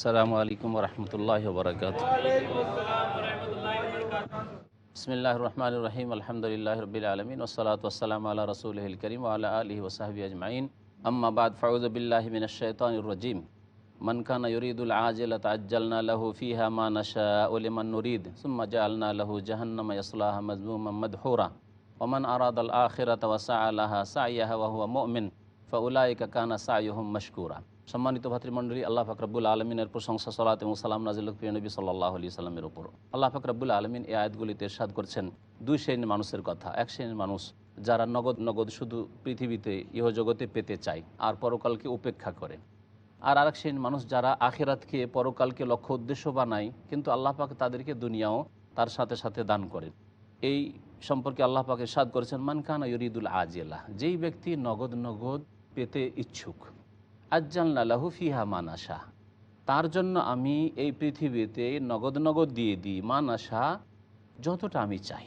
السلام عليكم ورحمة الله وبركاته. بسم الله الرحمن الرحيم الحمد لله رب العالمين والصلاة والسلام على رسوله الكريم وعلى آله وصحبه أجمعين. أما بعد فعوذ بالله من الشيطان الرجيم. من كان يريد العاجلة عجلنا له فيها ما نشاء لمن نريد ثم جعلنا له جهنم يصلاها مذموما مدحورا. ومن أراد الآخرة وسعى لها سعيها وهو مؤمن فأولئك كان سعيهم مشكورا. সম্মানিত ভাতৃমণ্ডলী, আল্লাহ ফাকরাবুল আলমিনের প্রশংসা, সলাত এবং সালাম নাজিল নবী সাল্লাহ আলি সাল্লামের উপর। আল্লাহ ফাকরাবুল আলমিন এই আয়াতগুলিতে সাদ করছেন দুই শ্রেণির মানুষের কথা। এক শ্রেণির মানুষ যারা নগদ নগদ শুধু পৃথিবীতে, ইহজগতে পেতে চায় আর পরকালকে উপেক্ষা করে। আর আরেক শ্রেণির মানুষ যারা আখেরাতকে, পরকালকে লক্ষ্য উদ্দেশ্য বানায়, কিন্তু আল্লাহ পাক তাদেরকে দুনিয়াও তার সাথে সাথে দান করেন। এই সম্পর্কে আল্লাহ পাকে সাদ করেছেন মানকানা ইরিদুল আজেলা যেই ব্যক্তি নগদ নগদ পেতে ইচ্ছুক। আজ্জাল্লাহু ফিহা মানাসা তার জন্য আমি এই পৃথিবীতে নগদ নগদ দিয়ে দিই মানাসা যতটা আমি চাই,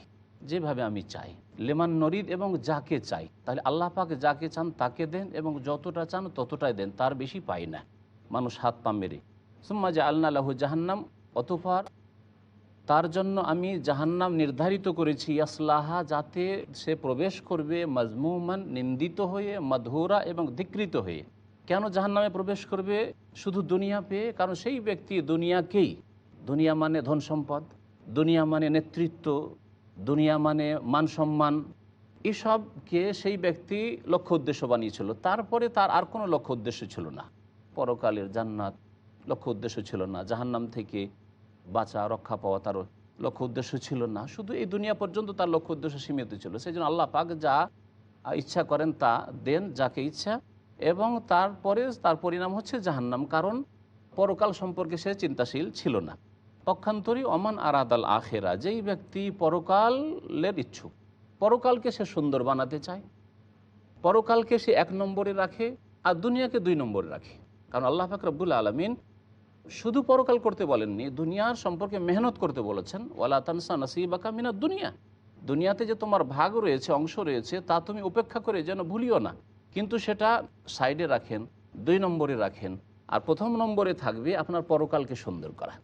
যেভাবে আমি চাই। লেমান নরিদ এবং যাকে চাই, তাহলে আল্লাহ পাক যাকে চান তাকে দেন এবং যতটা চান ততটাই দেন, তার বেশি পাই না। মানুষ হাত পা মেরে। সুম্মা যে আল্লাহ লাহু জাহান্নাম অতফার তার জন্য আমি জাহান্নাম নির্ধারিত করেছি, ইয়াসলাহা, যাতে সে প্রবেশ করবে মজমুমান, নিন্দিত হয়ে, মধুরা এবং ধিকৃত হয়ে। কেন জাহান্নামে প্রবেশ করবে? শুধু দুনিয়া পেয়ে? কারণ সেই ব্যক্তি দুনিয়াকেই, দুনিয়া মানে ধন সম্পদ, দুনিয়া মানে নেতৃত্ব, দুনিয়া মানে মান সম্মান, এসবকে সেই ব্যক্তি লক্ষ্য উদ্দেশ্য বানিয়েছিল। তারপরে তার আর কোনো লক্ষ্য উদ্দেশ্য ছিল না। পরকালের জান্নাত লক্ষ্য উদ্দেশ্য ছিল না। জাহান্নাম থেকে বাঁচা, রক্ষা পাওয়া তার লক্ষ্য উদ্দেশ্য ছিল না। শুধু এই দুনিয়া পর্যন্ত তার লক্ষ্য উদ্দেশ্য সীমিত ছিল। সেই জন্য আল্লাহ পাক যা ইচ্ছা করেন তা দেন, যাকে ইচ্ছা এবং তারপরে তার পরিণাম হচ্ছে জাহান্নাম, কারণ পরকাল সম্পর্কে সে চিন্তাশীল ছিল না। পক্ষান্তরী অমান আরাদাল আখেরা, যেই ব্যক্তি পরকালের ইচ্ছুক, পরকালকে সে সুন্দর বানাতে চায়, পরকালকে সে এক নম্বরে রাখে আর দুনিয়াকে দুই নম্বরে রাখে। কারণ আল্লাহ ফাকরাবুল আলমিন শুধু পরকাল করতে বলেননি, দুনিয়ার সম্পর্কে মেহনত করতে বলেছেন, ওয়ালা তানসা নাসিবাকা মিনা দুনিয়া। দুনিয়াতে যে তোমার ভাগ রয়েছে, অংশ রয়েছে, তা তুমি উপেক্ষা করে যেন ভুলিও না। কিন্তু সেটা সাইডে রাখেন, দুই নম্বরে রাখেন, আর প্রথম নম্বরে থাকবে আপনার পরকালকে সুন্দর করা।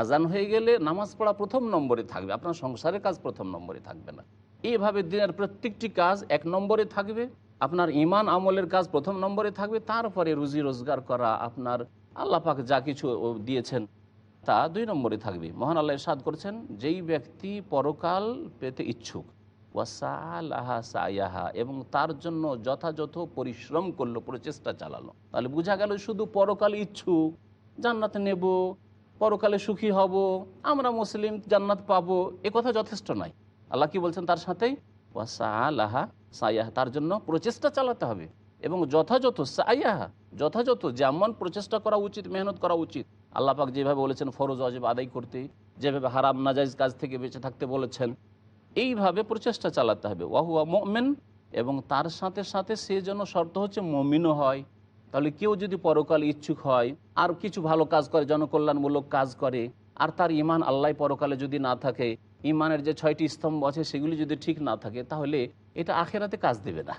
আজান হয়ে গেলে নামাজ পড়া প্রথম নম্বরে থাকবে, আপনার সংসারের কাজ প্রথম নম্বরে থাকবে না। এইভাবে দিনের প্রত্যেকটি কাজ এক নম্বরে থাকবে, আপনার ইমান আমলের কাজ প্রথম নম্বরে থাকবে, তারপরে রুজি রোজগার করা, আপনার আল্লাহ পাক যা কিছু দিয়েছেন তা দুই নম্বরে থাকবে। মহান আল্লাহ সাদ করছেন, যেই ব্যক্তি পরকাল পেতে ইচ্ছুক সায়াহা, এবং তার জন্য যথাযথ পরিশ্রম করল, প্রচেষ্টা চালালো। তাহলে বোঝা গেল শুধু পরকাল ইচ্ছুক, জান্নাত নেব, পরকালে সুখী হব, আমরা মুসলিম, জান্নাত পাবো, এ কথা যথেষ্ট নয়। আল্লাহ কি বলছেন তার সাথেই ওয়াসালাহা সায়াহা, তার জন্য প্রচেষ্টা চালাতে হবে, এবং যথাযথ সায়াহা, যথাযথ যেমন প্রচেষ্টা করা উচিত, মেহনত করা উচিত। আল্লাহ পাক যেভাবে বলেছেন, ফরজ অজেব আদায় করতে, যেভাবে হারাম, নাজাইজ কাজ থেকে বেঁচে থাকতে বলেছেন এইভাবে প্রচেষ্টা চালাতে হবে। ওয়াহুয়া মোমেন এবং তার সাথে সাথে সে যেন শর্ত হচ্ছে মমিনও হয়। তাহলে কেউ যদি পরকাল ইচ্ছুক হয়, আর কিছু ভালো কাজ করে, জনকল্যাণমূলক কাজ করে, আর তার ইমান আল্লাহ পরকালে যদি না থাকে ইমানের যে ছয়টি স্তম্ভ আছে সেগুলি যদি ঠিক না থাকে, তাহলে এটা আখেরাতে কাজ দেবে না।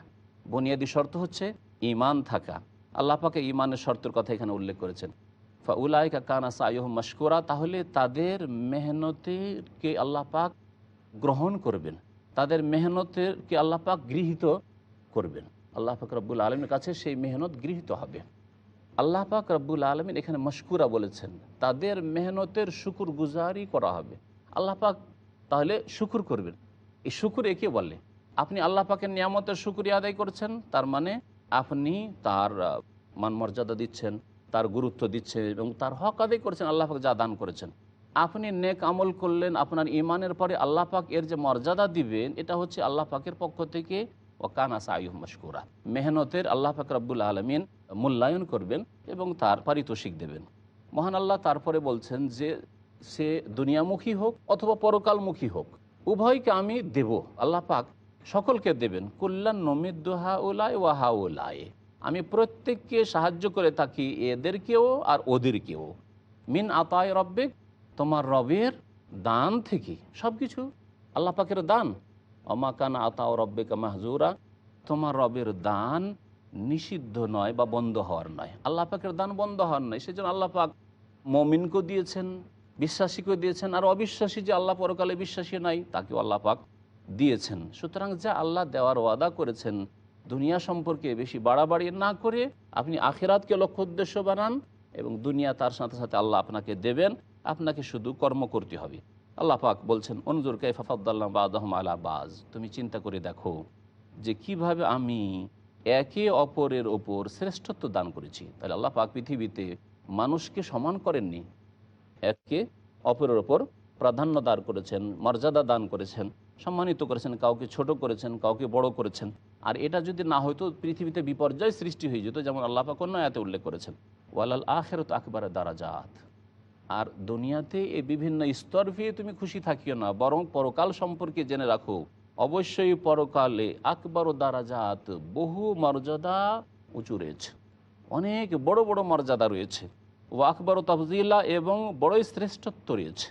বুনিয়াদী শর্ত হচ্ছে ইমান থাকা। আল্লাহ পাকে ইমানের শর্তের কথা এখানে উল্লেখ করেছেন। ফাউলাইকা কানা সাইহ মশকুরা, তাহলে তাদের মেহনতেরকে আল্লাহ পাক গ্রহণ করবেন। তাদের মেহনতেরকে আল্লাহ পাক গৃহীত করবেন। আল্লাহ পাক রব্বুল আলমের কাছে সেই মেহনত গৃহীত হবে। আল্লাহ পাক রব্বুল আলমিন এখানে মশকুরা বলেছেন, তাদের মেহনতের শুকুর গুজারি করা হবে। আল্লাহ পাক তাহলে শুকুর করবেন। এই শুকুর একে বলে। আপনি আল্লাহ পাকের নিয়ামতের শুকুরিয়া আদায় করছেন, তার মানে আপনি তার মান মর্যাদা দিচ্ছেন, তার গুরুত্ব দিচ্ছেন এবং তার হক আদায় করেছেন, আল্লাহ পাক যা দান করেছেন। আপনি নেক আমল করলেন, আপনার ইমানের পরে আল্লাহ পাক এর যে মর্যাদা দিবেন, এটা হচ্ছে আল্লাহ পাকের পক্ষ থেকে ও কানাসা আয়ুহ মশকুরা। মেহনতের আল্লাহ পাক রব্বুল আলমিন মূল্যায়ন করবেন এবং তার পারিতোষিক দেবেন। মহান আল্লাহ তারপরে বলছেন যে, সে দুনিয়ামুখী হোক অথবা পরকালমুখী হোক, উভয়কে আমি দেব। আল্লাহ পাক সকলকে দেবেন। কল্যাণ নমিদুহা উলায় ওয়াহা উলায় আমি প্রত্যেককে সাহায্য করে থাকি এদেরকেও আর ওদেরকেও। মিন আতায় রব্বেক তোমার রবের দান থেকে সব কিছু আল্লাহ পাকের দান। অমাকান আতা ও রব্বেকা মাহজুরা। তোমার রবের দান নিষিদ্ধ নয় বা বন্ধ হওয়ার নয়। আল্লাহ পাকের দান বন্ধ হওয়ার নয়। সেজন্য আল্লাহ পাক মমিনকেও দিয়েছেন, বিশ্বাসীকেও দিয়েছেন, আর অবিশ্বাসী যে আল্লাহ পরকালে বিশ্বাসী নাই তাকেও আল্লাহ পাক দিয়েছেন। সুতরাং যা আল্লাহ দেওয়ার ওয়াদা করেছেন, দুনিয়া সম্পর্কে বেশি বাড়াবাড়ি না করে আপনি আখেরাতকে লক্ষ্য উদ্দেশ্য বানান এবং দুনিয়া তার সাথে সাথে আল্লাহ আপনাকে দেবেন। আপনাকে শুধু কর্ম করতে হবে। আল্লাহ পাক বলছেন অনুজুর কাইফাফাদ্দাল্লাহ বাদহম আলা বাজ। তুমি চিন্তা করে দেখো যে কীভাবে আমি একে অপরের ওপর শ্রেষ্ঠত্ব দান করেছি। তাহলে আল্লাহ পাক পৃথিবীতে মানুষকে সমান করেননি, একে অপরের ওপর প্রাধান্য দান করেছেন, মর্যাদা দান করেছেন, সম্মানিত করেছেন, কাউকে ছোট করেছেন, কাউকে বড় করেছেন। আর এটা যদি না হয়তো পৃথিবীতে বিপর্যয় সৃষ্টি হয়ে যেত, যেমন আল্লাহ পাক অন্য আয়াতে উল্লেখ করেছেন, ওয়ালাল আখেরত আকবর দারাজাত। আর দুনিয়াতে এই বিভিন্ন স্তর পেয়ে তুমি খুশি থাকিও না, বরং পরকাল সম্পর্কে জেনে রাখো। অবশ্যই পরকালে আকবর দারাজাত বহু মর্যাদা উঁচু রয়েছে। অনেক বড় বড় মর্যাদা রয়েছে। ও আকবর ও তফজিল্লা এবং বড়ই শ্রেষ্ঠত্ব রয়েছে।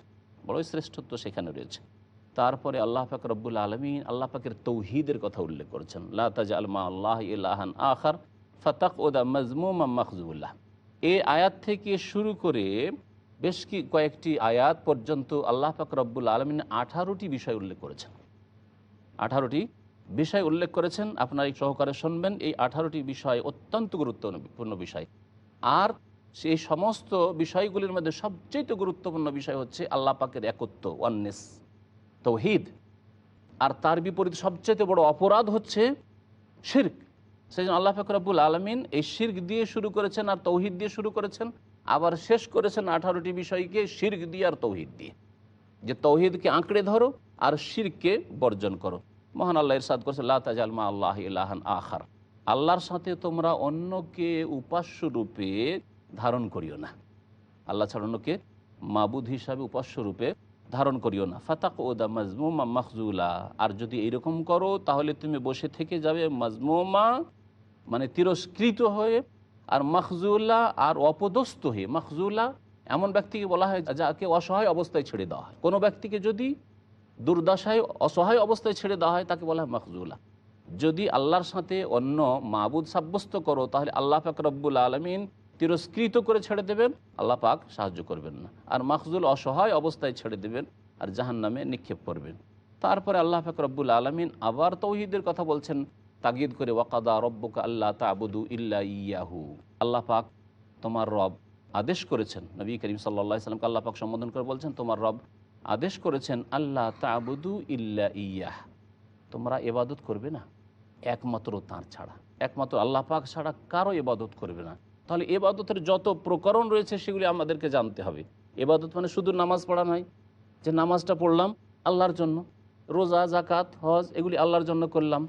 বড়ই শ্রেষ্ঠত্ব সেখানে রয়েছে। তারপরে আল্লাহ পাক রব্বুল আলমিন আল্লাহ পাকের তৌহিদের কথা উল্লেখ করেছেন। লা তাজ আলমা আল্লাহ ইলাহান আখার ফাতাক ওদা মজমুম মখজুল্লাহ এই আয়াত থেকে শুরু করে বেশ কি কয়েকটি আয়াত পর্যন্ত আল্লাহ পাক রব্বুল আলমিন আঠারোটি বিষয় উল্লেখ করেছেন। আঠারোটি বিষয় উল্লেখ করেছেন, আপনার এই সহকারে শুনবেন, এই আঠারোটি বিষয় অত্যন্ত গুরুত্বপূর্ণ বিষয়। আর সেই সমস্ত বিষয়গুলির মধ্যে সবচেয়ে গুরুত্বপূর্ণ বিষয় হচ্ছে আল্লাহ পাকের একত্ব ওয়ান্নেস তৌহিদ। আর তার বিপরীত সবচেয়ে বড় অপরাধ হচ্ছে শির্ক। সেই জন্য আল্লাহ ফাকরাবুল আলমিন এই শির্ক দিয়ে শুরু করেছেন আর তৌহিদ দিয়ে শুরু করেছেন। আবার শেষ করেছেন আঠারোটি বিষয়কে শির্ক দিয়ে আর তৌহিদ দিয়ে। যে তৌহিদকে আঁকড়ে ধরো আর শিরকে বর্জন করো। মহান আল্লাহ ইরশাদ করছে, লা তাজালমা আল্লাহ ইলাহান আখার। আল্লাহর সাথে তোমরা অন্যকে উপাস্য রূপে ধারণ করিও না। আল্লাহ ছাড়া অন্যকে মাবুদ হিসাবে উপাস্য রূপে ধারণ করিও না। ফাতাক ওদা মজমুমা মখজুলা। আর যদি এরকম করো, তাহলে তুমি বসে থেকে যাবে মজমুমা মানে তিরস্কৃত হয়ে আর মখজুল্লা আর অপদস্থ হয়ে মখজুল্লা এমন ব্যক্তিকে বলা হয় যাকে অসহায় অবস্থায় ছেড়ে দেওয়া হয়। কোনো ব্যক্তিকে যদি দুর্দশায়, অসহায় অবস্থায় ছেড়ে দেওয়া হয়, তাকে বলা হয় মখজুল্লা যদি আল্লাহর সাথে অন্য মাবুদ সাব্যস্ত করো, তাহলে আল্লাহ পাক রব্বুল আলমিন তিরস্কৃত করে ছেড়ে দেবেন, আল্লাহ পাক সাহায্য করবেন না। আর মাখজুল অসহায় অবস্থায় ছেড়ে দেবেন আর জাহান নামে নিক্ষেপ করবেন। তারপরে আল্লাহ পাক রব্বুল আলমিন আবার তৌহিদের কথা বলছেন তাগিদ করে, ওয়াকাদা রব্বুকা আল্লাহ তাবুদু ইল্লা ইয়াহু। আল্লাহ পাক তোমার রব আদেশ করেছেন, নবী করিম সাল্লা সাল্লামকে আল্লাহ পাক সম্বোধন করে বলছেন, তোমার রব আদেশ করেছেন আল্লাহ তাবুদু ইল্লা ইয়াহ। তোমরা এবাদত করবে না, একমাত্র তাঁর ছাড়া। একমাত্র আল্লাহ পাক ছাড়া কারও এবাদত করবে না। তাহলে এবাদতের যত প্রকরণ রয়েছে, সেগুলি আমাদেরকে জানতে হবে। এবাদত মানে শুধু নামাজ পড়া নয়, যে নামাজটা পড়লাম আল্লাহর জন্য, রোজা জাকাত হজ, এগুলি আল্লাহর জন্য করলাম।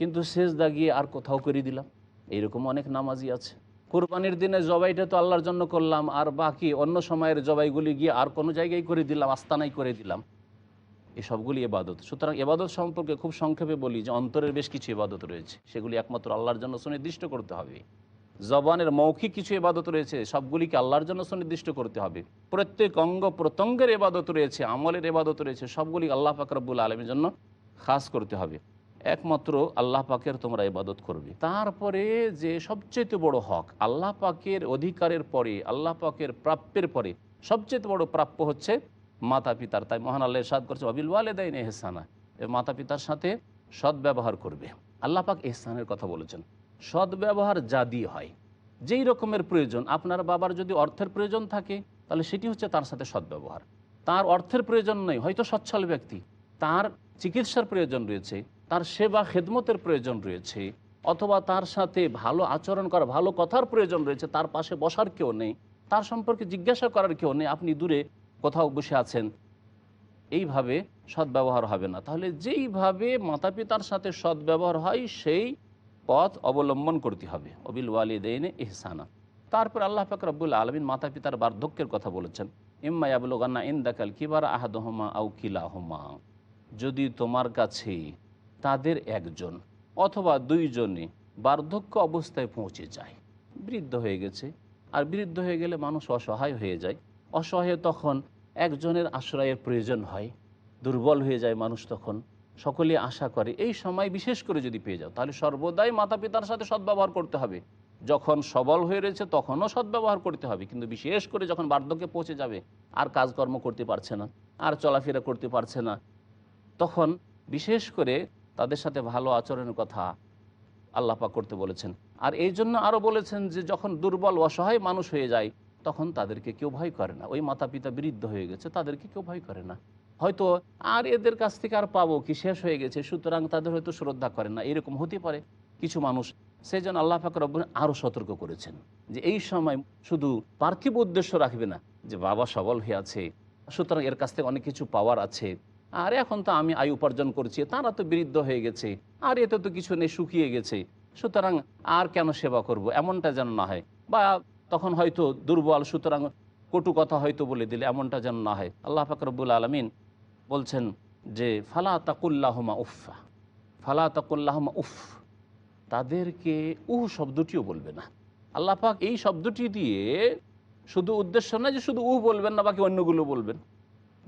কিন্তু শেষ দাগিয়ে আর কোথাও করে দিলাম। এইরকম অনেক নামাজি আছে। কোরবানির দিনে জবাইটা তো আল্লাহর জন্য করলাম, আর বাকি অন্য সময়ের জবাইগুলি গিয়ে আর কোনো জায়গায় করে দিলাম আস্তানাই করে দিলাম। এই সবগুলি এবাদত। সুতরাং এবাদত সম্পর্কে খুব সংক্ষেপে বলি যে অন্তরের বেশ কিছু এবাদত রয়েছে। সেগুলি একমাত্র আল্লাহর জন্য সুনির্দিষ্ট করতে হবে। জবানের মৌখিক কিছু এবাদত রয়েছে, সবগুলিকে আল্লাহর জন্য সুনির্দিষ্ট করতে হবে। প্রত্যেক অঙ্গ প্রত্যঙ্গের এবাদত রয়েছে, আমলের এবাদত রয়েছে, সবগুলি আল্লাহ ফাকরাবুল আলমের জন্য খাস করতে হবে। একমাত্র আল্লাহ পাকের তোমরা ইবাদত করবে। তারপরে যে সবচেয়ে বড় হক, আল্লাহ পাকের অধিকারের পরে, আল্লাহ পাকের প্রাপ্যের পরে সবচেয়ে বড় প্রাপ্য হচ্ছে মাতা পিতার তাই মহান আল্লাহ সাদ করছে অবিল ওয়ালে ওয়ালেদাইন এহসানা মাতা পিতার সাথে সদ্ব্যবহার করবে। আল্লাহ পাক এহসানের কথা বলেছেন। সদ্ব্যবহার যা দিয়ে হয়, যেই রকমের প্রয়োজন, আপনার বাবার যদি অর্থের প্রয়োজন থাকে, তাহলে সেটি হচ্ছে তার সাথে সদ্ব্যবহার। তার অর্থের প্রয়োজন নেই, হয়তো সচ্ছল ব্যক্তি, তার চিকিৎসার প্রয়োজন রয়েছে তার সেবা খেদমতের প্রয়োজন রয়েছে, অথবা তার সাথে ভালো আচরণ করা, ভালো কথার প্রয়োজন রয়েছে, তার পাশে বসার কেউ নেই, তার সম্পর্কে জিজ্ঞাসা করার কেউ নেই, আপনি দূরে কোথাও বসে আছেন, এইভাবে সদ্ব্যবহার হবে না। তাহলে যেইভাবে মাতা পিতার সাথে সদ্ব্যবহার হয়, সেই পথ অবলম্বন করতে হবে। অবিল ওয়ালিদেনে ইহসানা। তারপর আল্লাহ পাক রব্বুল আলমিন মাতা পিতার বার্ধক্যের কথা বলেছেন, ইম্মা আবুলগান্না ইন্দাকাল কিবার আহাদহমা আউ কিলাহমা। যদি তোমার কাছে তাদের একজন অথবা দুইজনে বার্ধক্য অবস্থায় পৌঁছে যায়। বৃদ্ধ হয়ে গেছে। আর বৃদ্ধ হয়ে গেলে মানুষ অসহায় হয়ে যায়। অসহায় তখন একজনের আশ্রয়ের প্রয়োজন হয়। দুর্বল হয়ে যায় মানুষ তখন। সকলে আশা করে, এই সময় বিশেষ করে যদি পেয়ে যাও, তাহলে সর্বদাই মাতা পিতার সাথে সদ্ব্যবহার করতে হবে। যখন সবল হয়ে রয়েছে, তখনও সদ্ব্যবহার করতে হবে। কিন্তু বিশেষ করে যখন বার্ধক্যে পৌঁছে যাবে, আর কাজকর্ম করতে পারছে না, আর চলাফেরা করতে পারছে না, তখন বিশেষ করে তাদের সাথে ভালো আচরণের কথা আল্লাপা করতে বলেছেন। আর এই জন্য আরও বলেছেন যে, যখন দুর্বল, অসহায় মানুষ হয়ে যায়, তখন তাদেরকে কেউ ভয় করে না। ওই মাতা পিতা বৃদ্ধ হয়ে গেছে, তাদেরকে কেউ ভয় করে না। হয়তো, আর এদের কাছ থেকে আর পাবো কি? শেষ হয়ে গেছে। সুতরাং তাদের হয়তো শ্রদ্ধা করে না। এরকম হতে পারে কিছু মানুষ। সেই জন্য আল্লাহ ফাকর রব্বন আরও সতর্ক করেছেন যে, এই সময় শুধু পার্থিব উদ্দেশ্য রাখবে না যে, বাবা সবল হয়ে আছে, সুতরাং এর কাছ থেকে অনেক কিছু পাওয়ার আছে। আর এখন তো আমি আয় উপার্জন করছি, তারা তো বৃদ্ধ হয়ে গেছে, আর এতে তো কিছু নেই, শুকিয়ে গেছে। সুতরাং আর কেন সেবা করব? এমনটা যেন না হয়। বা তখন হয়তো দুর্বল, সুতরাং কটু কথা হয়তো বলে দিলে, এমনটা যেন না হয়। আল্লাহ ফাকরবুল আলমিন বলছেন যে, ফালা তাকুল্লাহমা উফা ফালা তাকুল্লাহমা উফ তাদেরকে উহ শব্দটিও বলবে না। আল্লাহ এই শব্দটি দিয়ে শুধু উদ্দেশ্য না যে শুধু উহ বলবেন না, বাকি অন্যগুলো বলবেন।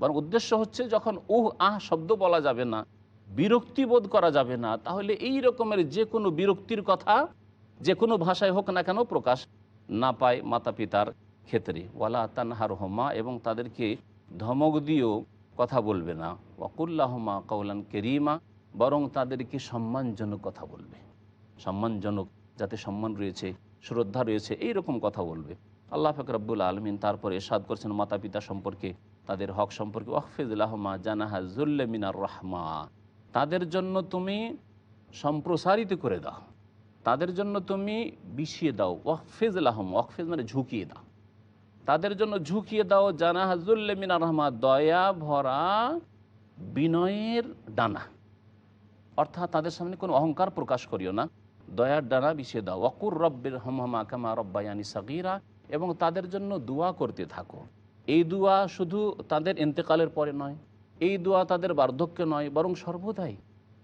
বরং উদ্দেশ্য হচ্ছে যখন উহ, আহ শব্দ বলা যাবে না, বিরক্তি বোধ করা যাবে না, তাহলে এই রকমের যে কোনো বিরক্তির কথা যে কোনো ভাষায় হোক না কেন প্রকাশ না পায় মাতা পিতার ক্ষেত্রে। ওয়ালা তানহার হোমা এবং তাদেরকে ধমক দিয়েও কথা বলবে না। ওয়াকুল্লাহমা কৌলান কেরিমা, বরং তাদেরকে সম্মানজনক কথা বলবে। সম্মানজনক, যাতে সম্মান রয়েছে, শ্রদ্ধা রয়েছে, এই রকম কথা বলবে। আল্লাহ ফকরাবুল আলমিন তারপরে এরশাদ করছেন মাতা পিতা সম্পর্কে। তাদের হক সম্পর্কে ওয়াকফিজুল্লাহমা জানাহা জুল্লে মিনার রহমা তাদের জন্য তুমি সম্প্রসারিত করে দাও। তাদের জন্য তুমি বিছিয়ে দাও। ওয়াকফিজ ওয়াকফিজ মানে ঝুঁকিয়ে দাও। তাদের জন্য ঝুঁকিয়ে দাও জানা হাজুল্লে মিনার রহমা দয়া ভরা বিনয়ের ডানা অর্থাৎ তাদের সামনে কোনো অহংকার প্রকাশ করিও না। দয়ার ডানা বিছিয়ে দাও অকুর রব্বের হমহমা কামা রব্বায়ানি সাকিরা এবং তাদের জন্য দোয়া করতে থাকো। এই দোয়া শুধু তাদের ইন্তেকালের পরে নয়, এই দোয়া তাদের বার্ধক্য নয়, বরং সর্বদাই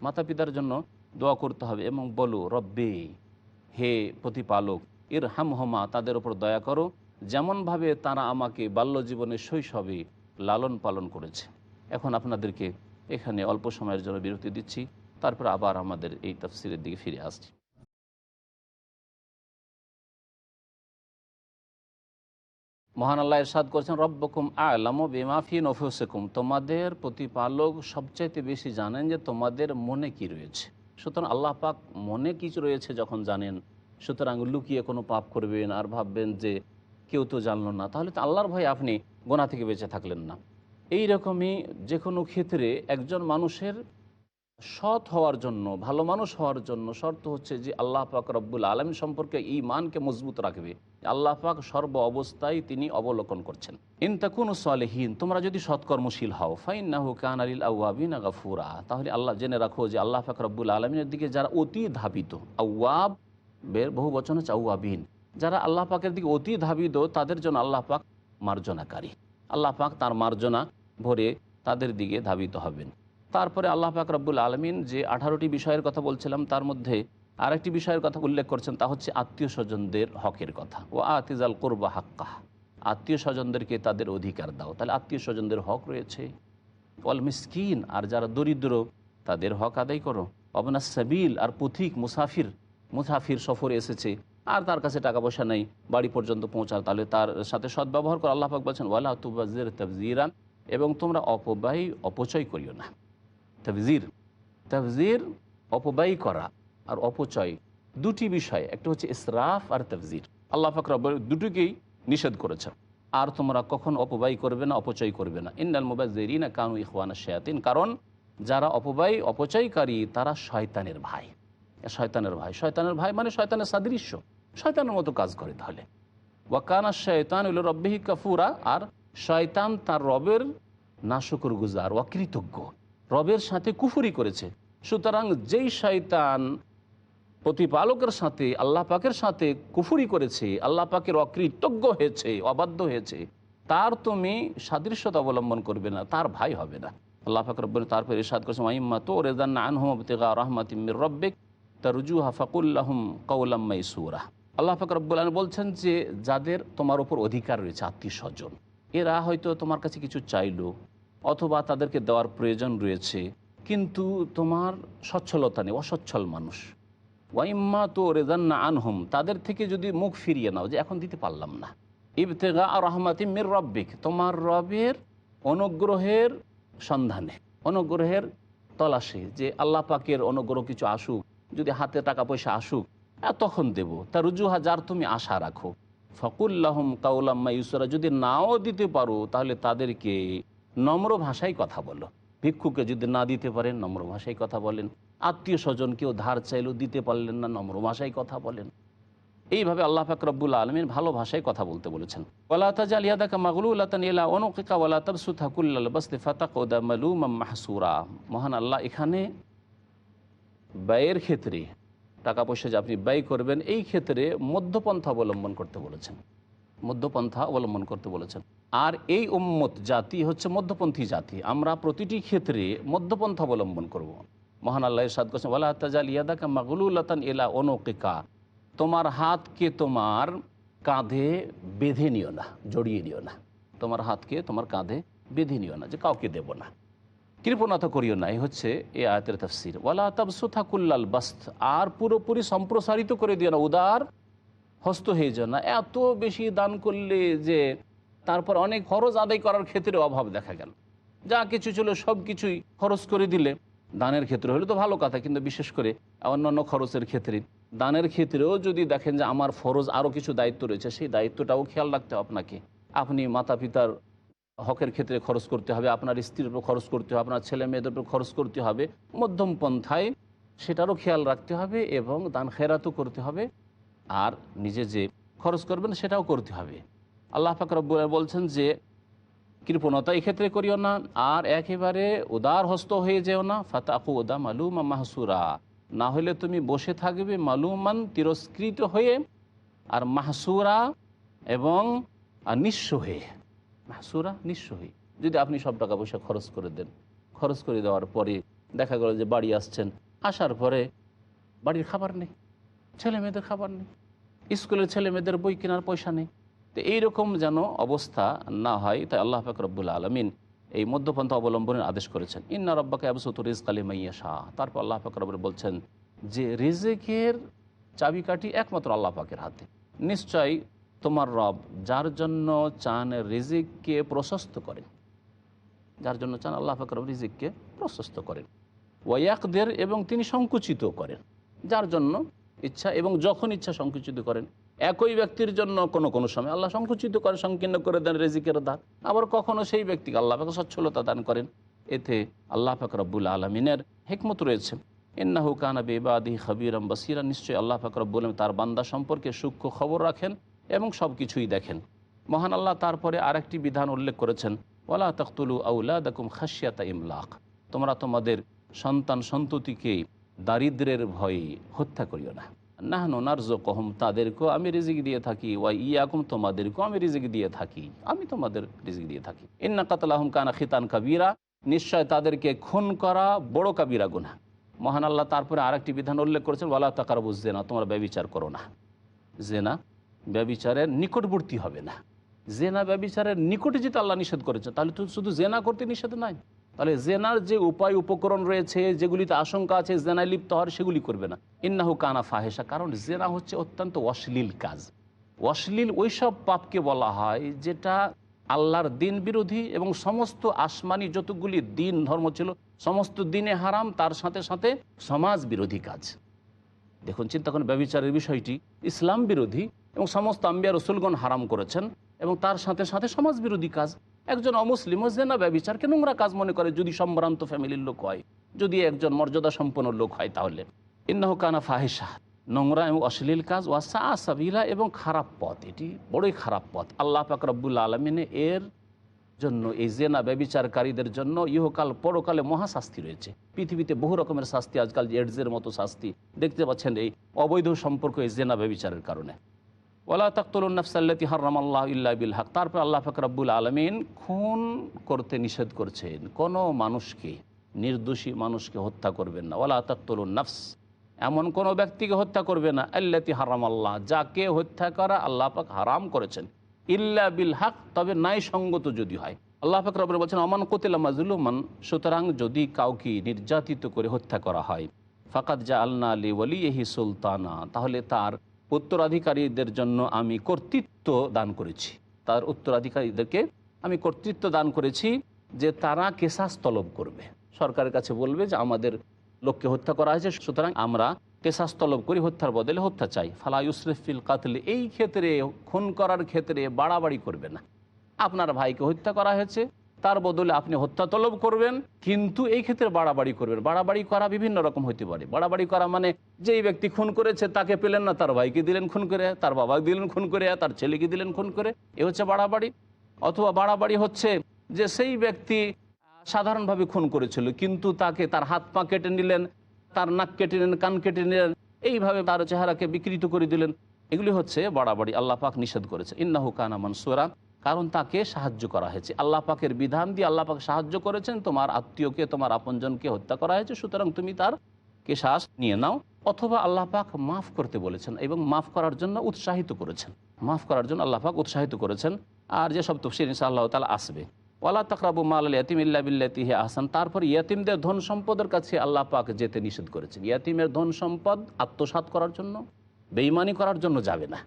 মাতা পিতার জন্য দোয়া করতে হবে এবং বলো, রব্বে, হে প্রতিপালক এর হামহমা তাদের ওপর দয়া করো, যেমনভাবে তারা আমাকে বাল্য জীবনে শৈশবে লালন পালন করেছে। এখন আপনাদেরকে এখানে অল্প সময়ের জন্য বিরতি দিচ্ছি, তারপর আবার আমাদের এই তফসিলের দিকে ফিরে আসছি। মহান আল্লাহ ইরশাদ করছেন, রব্বকুম আলামো বেমাফি নফুসেকুম। তোমাদের প্রতিপালক সবচাইতে বেশি জানেন যে তোমাদের মনে কি রয়েছে। সুতরাং আল্লাহ পাক মনে কিছু রয়েছে যখন জানেন। সুতরাং লুকিয়ে কোনো পাপ করবেন আর ভাববেন যে কেউ তো জানলো না। তাহলে তো আল্লাহর ভয় আপনি গোনা থেকে বেঁচে থাকলেন না। এই রকমই যে কোনো ক্ষেত্রে একজন মানুষের সৎ হওয়ার জন্য, ভালো মানুষ হওয়ার জন্য শর্ত হচ্ছে যে আল্লাহ পাক রব্বুল আলম সম্পর্কে এই মানকে মজবুত রাখবে। আল্লাহ পাক সর্ব অবস্থায় তিনি অবলোকন করছেন। ইনতাকুন সালেহীন, তোমরা যদি সৎকর্মশীল হও ফাইন না হো কান আলিল আউয়াবিন গাফুরা। তাহলে আল্লাহ জেনে রাখো যে আল্লাহ পাক রব্বুল আলমিনের দিকে যারা অতি ধাবিত আউয়াব বের বহু বচন হচ্ছে আউয়াবিন যারা আল্লাহ পাকের দিকে অতি ধাবিত, তাদের জন্য আল্লাহ পাক মার্জনাকারী। আল্লাহ পাক তার মার্জনা ভরে তাদের দিকে ধাবিত হবেন। তারপরে আল্লাহ পাক রব্বুল আলমিন যে আঠারোটি বিষয়ের কথা বলছিলাম, তার মধ্যে আরেকটি বিষয়ের কথা উল্লেখ করছেন, তা হচ্ছে আত্মীয় স্বজনদের হকের কথা। ও আতিজাল কোরবা হাক্কাহ আত্মীয় স্বজনদেরকে তাদের অধিকার দাও। তাহলে আত্মীয় স্বজনদের হক রয়েছে। অল মিসকিন, আর যারা দরিদ্র, তাদের হক আদায় করো। অবনা সাবিল, আর পথিক, মুসাফির মুসাফির সফরে এসেছে, আর তার কাছে টাকা পয়সা নেই, বাড়ি পর্যন্ত পৌঁছাল তাহলে তার সাথে সদ্ব্যবহার করো। আল্লাহ পাক বলছেন, ওয়ালা তুবাজির তবজিরান এবং তোমরা অপব্যয় অপচয় করিও না। তফজির তফজির অপব্যয় করা আর অপচয় দুটি বিষয়, একটা হচ্ছে ইসরাফ আর তফজির আল্লাহ ফাকর দুটিকেই নিষেধ করেছেন। আর তোমরা কখন অপব্যয় করবে না অপচয় করবে না। ইন্নাল মুবাজিনা কানু ইখওয়ানা শেয়াতিন। কারণ যারা অপব্যয় অপচয়কারী তারা শয়তানের ভাই। শয়তানের ভাই। শয়তানের ভাই মানে শয়তানের সাদৃশ্য। শয়তানের মতো কাজ করে তাহলে। ওয়াকানা শয়তান উল রব্বিহি কাফুরা। আর শয়তান তার রবের নাশকর গুজার অকৃতজ্ঞ রবের সাথে কুফুরি করেছে। সুতরাং যেই শয়তান প্রতিপালকের সাথে, আল্লাহ পাকের সাথে কুফুরি করেছে, আল্লাহ পাকের অকৃতজ্ঞ হয়েছে, অবাধ্য হয়েছে, তার তুমি সাদৃশ্যতা অবলম্বন করবে না, তার ভাই হবে না। আল্লাহ পাক রব্বন তারপর ইরশাদ করেছে মাইম্মা তো রেজান আনহম তেগা রহমাতিমির রব্বিক তারুজু হাফাকুল্লাহম কৌলাম মাইসুরা। আল্লাহ পাক রব্বুল বলছেন যে, যাদের তোমার ওপর অধিকার রয়েছে, আত্মীয় স্বজন, এরা হয়তো তোমার কাছে কিছু চাইলো অথবা তাদেরকে দেওয়ার প্রয়োজন রয়েছে। কিন্তু তোমার সচ্ছলতা নেই, অসচ্ছল মানুষ। ওয়াইম্মা তো রেজান্না আনহুম, তাদের থেকে যদি মুখ ফিরিয়ে নাও যে এখন দিতে পারলাম না। ইবতেগা আর রহমাতি মির রব্বিক, তোমার রবের অনুগ্রহের সন্ধানে, অনুগ্রহের তলাশে যে আল্লাহ পাকের অনুগ্রহ কিছু আসুক, যদি হাতে টাকা পয়সা আসুক তখন দেব। তা রুজুহা যার তুমি আশা রাখো। ফকুল্লাহম কাউলাম্মা ইউসরা, যদি নাও দিতে পারো, তাহলে তাদেরকে নম্র ভাষায় কথা বলো। ভিক্ষুকে যদি না দিতে পারেন, নম্র ভাষায় কথা বলেন। আত্মীয় স্বজন কেউ ধার চাইলেও দিতে পারলেন না, নম্র ভাষায় কথা বলেন। এইভাবে আল্লাহ ফাকরবুল আলমিন ভালো ভাষায় কথা বলতে বলেছেন। মাহসুরা। মহান আল্লাহ এখানে ব্যয়ের ক্ষেত্রে টাকা পয়সা যে আপনি ব্যয় করবেন, এই ক্ষেত্রে মধ্যপন্থা অবলম্বন করতে বলেছেন। মধ্যপন্থা অবলম্বন করতে বলেছেন। আর এই উম্মত জাতি হচ্ছে মধ্যপন্থী জাতি। আমরা প্রতিটি ক্ষেত্রে মধ্যপন্থা অবলম্বন করব। মহান আল্লাহ সাদ করছেন ওলা তাজাল ইয়াদাকা মাগলুলাতান ইলা অনুকিকা তোমার হাতকে তোমার কাঁধে বেঁধে নিও না, জড়িয়ে নিও না। তোমার হাতকে তোমার কাঁধে বেঁধে নিও না, যে কাউকে দেব না। কৃপণতা করিও না, এই হচ্ছে এই আয়তের তফসির। ওয়ালা তাবসুথা কুল্লাল বাস্ত, আর পুরোপুরি সম্প্রসারিত করে দিও না, উদার হস্ত হয়ে যাও না। এত বেশি দান করলে যে তারপর অনেক খরচ আদায় করার ক্ষেত্রে অভাব দেখা গেল। যা কিছু ছিল সব কিছুই খরচ করে দিলে দানের ক্ষেত্রে হলে তো ভালো কথা, কিন্তু বিশেষ করে অন্যান্য খরচের ক্ষেত্রে। দানের ক্ষেত্রেও যদি দেখেন যে আমার ফরজ আরও কিছু দায়িত্ব রয়েছে, সেই দায়িত্বটাও খেয়াল রাখতে হবে আপনাকে। আপনি মাতা পিতার হকের ক্ষেত্রে খরচ করতে হবে, আপনার স্ত্রীর উপর খরচ করতে হবে, আপনার ছেলে মেয়েদের উপর খরচ করতে হবে, মধ্যম পন্থায় সেটারও খেয়াল রাখতে হবে এবং দান খেরাতও করতে হবে। আর নিজে যে খরচ করবেন সেটাও করতে হবে। আল্লাহ ফাকর বলছেন যে, কৃপণতা এই ক্ষেত্রে করিও না, আর একেবারে উদার হস্ত হয়ে যেও না। ফাতাকু উদা মালুমা মাহসুরা। না হলে তুমি বসে থাকবে মালুমান তিরস্কৃত হয়ে, আর মাহসুরা এবং নিঃস্ব হয়ে। মাহসুরা, নিঃস্ব হয়ে। যদি আপনি সব টাকা পয়সা খরচ করে দেন, খরচ করে দেওয়ার পরে দেখা গেল যে বাড়ি আসছেন, আসার পরে বাড়ির খাবার নেই ছেলে মেয়েদের খাবার নেই, স্কুলের ছেলে মেয়েদের বই কেনার পয়সা নেই। তো এইরকম যেন অবস্থা না হয়, তাই আল্লাহ পাক রব্বুল আলমিন এই মধ্যপন্থা অবলম্বনের আদেশ করেছেন। ইন্না রব্বাকে আবসত রিজ কালী মাইয়া শাহ তারপর আল্লাহ পাক বলছেন যে রিজেকের চাবিকাঠি একমাত্র আল্লাহ পাকের হাতে। নিশ্চয়ই তোমার রব যার জন্য চান রিজিককে প্রশস্ত করেন, যার জন্য চান আল্লাহ পাক রব রিজিককে প্রশস্ত করেন। ওয়াকদের এবং তিনি সংকুচিত করেন, যার জন্য ইচ্ছা এবং যখন ইচ্ছা সংকুচিত করেন একই ব্যক্তির জন্য কোনো কোনো সময় আল্লাহ সংকুচিত করে, সংকীর্ণ করে দেন রেজিকের দান। আবার কখনো সেই ব্যক্তিকে আল্লাহ পাকে সচ্ছলতা দান করেন। এতে আল্লাহ পাক রব্বুল আলমিনের হেকমত রয়েছে। ইন্নাহু কানা বেবাদি খবিরম বসিরা, নিশ্চয়ই আল্লাহ পাক রব্বুল তার বান্দা সম্পর্কে সূক্ষ্ম খবর রাখেন এবং সব কিছুই দেখেন। মহান আল্লাহ তারপরে আরেকটি বিধান উল্লেখ করেছেন ওলা তখতুলু আউলা দকুম খাসিয়াতা ইমলাক। তোমরা তোমাদের সন্তান সন্ততিকে দারিদ্রের ভয়ে হত্যা করিও না। নাহন নার্জ কহম তাদেরকেও আমি রিজিক দিয়ে থাকি, ওয়া ইয়াকুম, তোমাদেরকেও আমি রিজিক দিয়ে থাকি। আমি তোমাদের রিজিক দিয়ে থাকি। ইন্না কাতলাহম কানা খিতান কাবিরা, নিশ্চয় তাদেরকে খুন করা বড় কাবিরা গুনা মহান আল্লাহ তারপরে আরেকটি বিধান উল্লেখ করেছেন, ওয়ালা তাকার বুঝছে না তোমরা ব্যবিচার করো না। জেনা ব্যবিচারের নিকটবর্তী হবে না। জেনা ব্যবিচারের নিকটে যেতে আল্লাহ নিষেধ করেছে তাহলে তো শুধু জেনা করতে নিষেধ নাই। তাহলে জেনার যে উপায় উপকরণ রয়েছে, যেগুলিতে আশঙ্কা আছে জেনায় লিপ্ত হওয়ার, সেগুলি করবে না। ইন্নাহু কানা ফাহেসা কারণ জেনা হচ্ছে অত্যন্ত অশ্লীল কাজ। অশ্লীল ওইসব পাপকে বলা হয়, যেটা আল্লাহর দিন বিরোধী এবং সমস্ত আসমানি যতগুলি দিন ধর্ম ছিল, সমস্ত দিনে হারাম, তার সাথে সাথে সমাজ বিরোধী কাজ। দেখুন, চিন্তা করেন, ব্যবচারের বিষয়টি, ইসলাম বিরোধী এবং সমস্ত আম্বিয়া রসুলগণ হারাম করেছেন এবং তার সাথে সাথে সমাজ বিরোধী কাজ। একজন অমুসলিমও জেনা ব্যবচারকে নোংরা কাজ মনে করে যদি সম্ভ্রান্ত ফ্যামিলির লোক হয়, যদি একজন মর্যাদা সম্পন্ন লোক হয় তাহলে। ইন্নাহ কানা ফাহেসা নোংরা এবং অশ্লীল কাজ ওয়াসা সাবিলা এবং খারাপ পথ, এটি বড়ই খারাপ পথ। আল্লাহ পাক রব্বুল আলমিনে এর জন্য, এই জেনা ব্যবিচারকারীদের জন্য ইহকাল পরকালে মহাশাস্তি রয়েছে। পৃথিবীতে বহু রকমের শাস্তি, আজকাল এডসের মতো শাস্তি। দেখতে পাচ্ছেন এই অবৈধ সম্পর্ক এই জেনা ব্যবিচারের কারণে। ওলা তাকতুল নফসাল্লাতি হারাম আল্লাহ ইল্লা বিল হক। তারপর আল্লাহ ফাকরাবুল আলমিন খুন করতে নিষেধ করছেন। কোনো মানুষকে, নির্দোষী মানুষকে হত্যা করবেন না। ওলা তাকতুল নফস, এমন কোনো ব্যক্তিকে হত্যা করবে না। আল্লাতি হারাম আল্লাহ যাকে হত্যা করা আল্লাহ পাক হারাম করেছেন। ইল্লা বিল হক, তবে নাই সঙ্গত যদি হয়। আল্লাহ পাক রবের বলছেন অমান কোতিলা মাজলুমান সুতরাং যদি কাউকে নির্যাতিত করে হত্যা করা হয় ফাকাত জা আলনা আলী ওলিহি সুলতানা, তাহলে তার উত্তরাধিকারীদের জন্য আমি কর্তৃত্ব দান করেছি। তার উত্তরাধিকারীদেরকে আমি কর্তৃত্ব দান করেছি যে তারা কেসাস তলব করবে। সরকারের কাছে বলবে যে আমাদের লোককে হত্যা করা হয়েছে, সুতরাং আমরা কেসাস তলব করি, হত্যার বদলে হত্যা চাই। ফালা ইউসরেফিল কাতল, এই ক্ষেত্রে, খুন করার ক্ষেত্রে বাড়াবাড়ি করবে না। আপনার ভাইকে হত্যা করা হয়েছে তার বদলে আপনি হত্যা তলব করবেন, কিন্তু এই ক্ষেত্রে বাড়াবাড়ি করবেন। বাড়াবাড়ি করা বিভিন্ন রকম হতে পারে। বাড়াবাড়ি করা মানে যেই ব্যক্তি খুন করেছে, তাকে পেলেন না, তার ভাইকে দিলেন খুন করে, তার বাবাকে দিলেন খুন করে, তার ছেলেকে দিলেন খুন করে। এ হচ্ছে বাড়াবাড়ি। অথবা বাড়াবাড়ি হচ্ছে যে সেই ব্যক্তি সাধারণভাবে খুন করেছিল, কিন্তু তাকে তার হাত পা কেটে নিলেন, তার নাক কেটে নিলেন, কান কেটে নিলেন, এইভাবে তার চেহারাকে বিকৃত করে দিলেন। এগুলি হচ্ছে বাড়াবাড়ি। আল্লাহ পাক নিষেধ করেছে। ইন্নাহু কানা মানসুরা। কারণ তাকে সাহায্য করা হয়েছে। আল্লাহ পাকের বিধান দিয়ে আল্লাহ পাক সাহায্য করেছেন, তোমার আত্মীয়কে, তোমার আপনজনকে হত্যা করা হয়েছে, সুতরাং তুমি তার কে শ্বাস নিয়ে নাও, অথবা আল্লাহ পাক মাফ করতে বলেছেন এবং মাফ করার জন্য উৎসাহিত করেছেন। মাফ করার জন্য আল্লাহ পাক উৎসাহিত করেছেন। আর যেসব তফসির ইনশা আল্লাহ তালা আসবে। ওয়ালা তাকরাবু মাল ইয়াতিম ইল্লা বিল্লাতিহি আহসান। তারপর ইয়াতিমদের ধন সম্পদের কাছে আল্লাহ পাক যেতে নিষেধ করেছেন। ইয়াতিমের ধন সম্পদ আত্মসাৎ করার জন্য বেইমানি করার জন্য যাবে না।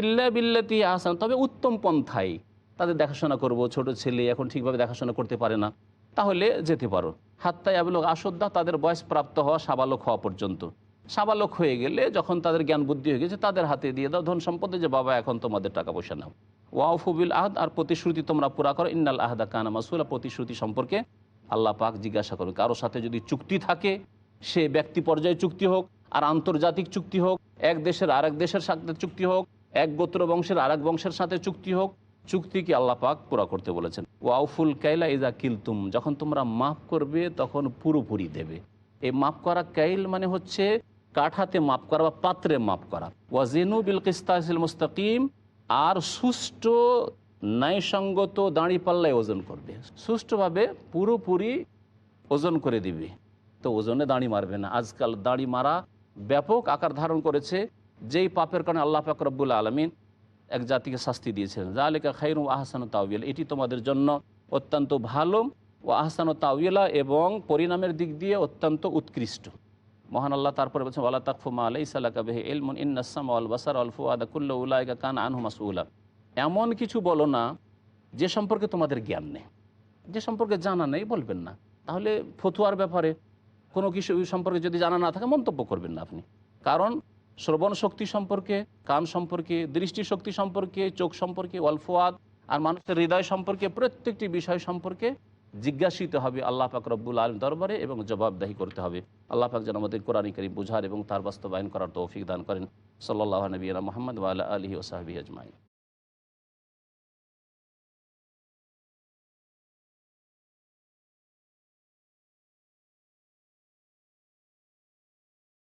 ইল্লা বিল্লাতি আহসান, তবে উত্তম পন্থাই তাদের দেখাশোনা করব, ছোট ছেলে, এখন ঠিকভাবে দেখাশোনা করতে পারে না। তাহলে যেতে পারো। হাত্তাই আবলোক আসদ্দা তাদের বয়স প্রাপ্ত হওয়া সাবালক হওয়া পর্যন্ত। সাবালক হয়ে গেলে যখন তাদের জ্ঞান বুদ্ধি হয়ে গেছে, তাদের হাতে দিয়ে দাও ধন সম্পদে যে, বাবা, এখন তোমাদের টাকা পয়সা নাও। ওয়াফুবিল আহদ, আর প্রতিশ্রুতি তোমরা পুরা করো, ইন্নাল আহদা কানা মাসুলা প্রতিশ্রুতি সম্পর্কে আল্লাহ পাক জিজ্ঞাসা করবে। কারোর সাথে যদি চুক্তি থাকে, সে ব্যক্তি পর্যায়ে চুক্তি হোক, আর আন্তর্জাতিক চুক্তি হোক, এক দেশের আরেক দেশের সাথে চুক্তি হোক এক গোত্র বংশের আরেক বংশের সাথে চুক্তি হোক, চুক্তিকে আল্লাহ পাক পুরা করতে বলেছেন। ওয়াউফুল কাইলা ইজা কিলতুম, যখন তোমরা মাফ করবে তখন পুরোপুরি দেবে। এই মাফ করা কাইল মানে হচ্ছে কাঠাতে মাপ করা বা পাত্রে মাপ করা। ওয়াজিনু বিল কিস্তাসিল মুস্তাকিম, আর সুষ্ঠু ন্যায়সঙ্গত দাঁড়ি পাল্লায় ওজন করবে। সুষ্ঠুভাবে পুরোপুরি ওজন করে দিবে। তো ওজনে দাঁড়ি মারবে না। আজকাল দাঁড়ি মারা ব্যাপক আকার ধারণ করেছে। যেই পাপের কারণে আল্লাহ পাক রব্বুল আলমিন এক জাতিকে শাস্তি দিয়েছিলেন। জালেকা খাইরু আহসান তাউবিল এটি তোমাদের জন্য অত্যন্ত ভালো ও আহসান তাউলা এবং পরিণামের দিক দিয়ে অত্যন্ত উৎকৃষ্ট। মহান আল্লাহ তারপরে বলছেন আল্লাহ তাকফুমা আলাই সাল্লাকা বেহে ইলমুন ইন্নাসাম আল বাসার আল ফুয়াদা কুল্লা উলাইকা কান আনহু মাসউলা। এমন কিছু বলো না যে সম্পর্কে তোমাদের জ্ঞান নেই। যে সম্পর্কে জানা নেই বলবেন না। তাহলে ফতুয়ার ব্যাপারে কোনো কিছু সম্পর্কে যদি জানা না থাকে মন্তব্য করবেন না আপনি। কারণ শ্রবণ শক্তি সম্পর্কে কান সম্পর্কে, দৃষ্টি শক্তি সম্পর্কে, চোখ সম্পর্কে অল্পওয়াদ আর মানুষের হৃদয় সম্পর্কে, প্রত্যেকটি বিষয় সম্পর্কে জিজ্ঞাসিত হবে আল্লাহ পাক রব্বুল আলম দরবারে এবং জবাবদাহি করতে হবে। আল্লাহ পাক যেন আমাদের কোরআন করিম বুঝার এবং তার বাস্তবায়ন করার তৌফিক দান করেন। সাল্লাহ নবীনা মোহাম্মদ ওয়াল আলহি ওসাহাবি আজমাই